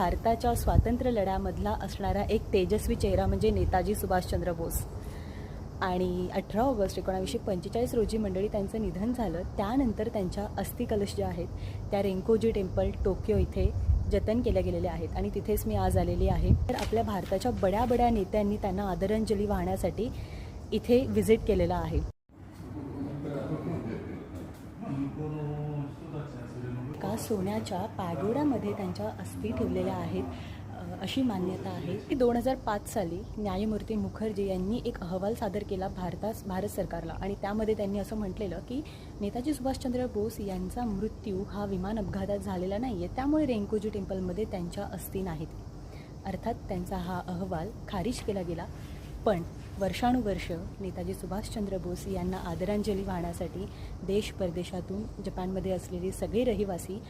भारताच्या स्वातंत्र्य लढ्यामधला असणारा एक तेजस्वी चेहरा म्हणजे नेताजी सुभाषचंद्र बोस. आणि अठरा ऑगस्ट एकोणावीसशे पंचेचाळीस रोजी मंडळी त्यांचं निधन झालं. त्यानंतर त्यांच्या अस्थिकलश ज्या आहेत त्या रेंकोजी टेम्पल टोकियो इथे जतन केल्या गेलेल्या आहेत. आणि तिथेच मी आज आलेली आहे. तर आपल्या भारताच्या बड्या बड्या नेत्यांनी त्यांना आदरांजली वाहण्यासाठी इथे व्हिजिट केलेला आहे. सोन्याच्या पॅगोडामध्ये त्यांच्या अस्थी ठेवलेल्या आहेत अशी मान्यता आहे. की दोन हजार पाच साली न्यायमूर्ती मुखर्जी यांनी एक अहवाल सादर केला भारतास भारत सरकारला. आणि त्यामध्ये त्यांनी असं म्हटलेलं की नेताजी सुभाषचंद्र बोस यांचा मृत्यू हा विमान अपघातात झालेला नाही आहे त्यामुळे रेंकोजी टेम्पलमध्ये त्यांच्या अस्थी नाहीत. अर्थात त्यांचा हा अहवाल खारिज केला गेला. पण वर्षानुवर्ष नेताजी सुभाषचंद्र बोस यांना आदरांजली वाहण्यासाठी देश परदेशातून जपानमध्ये असलेले सगळे रहिवासी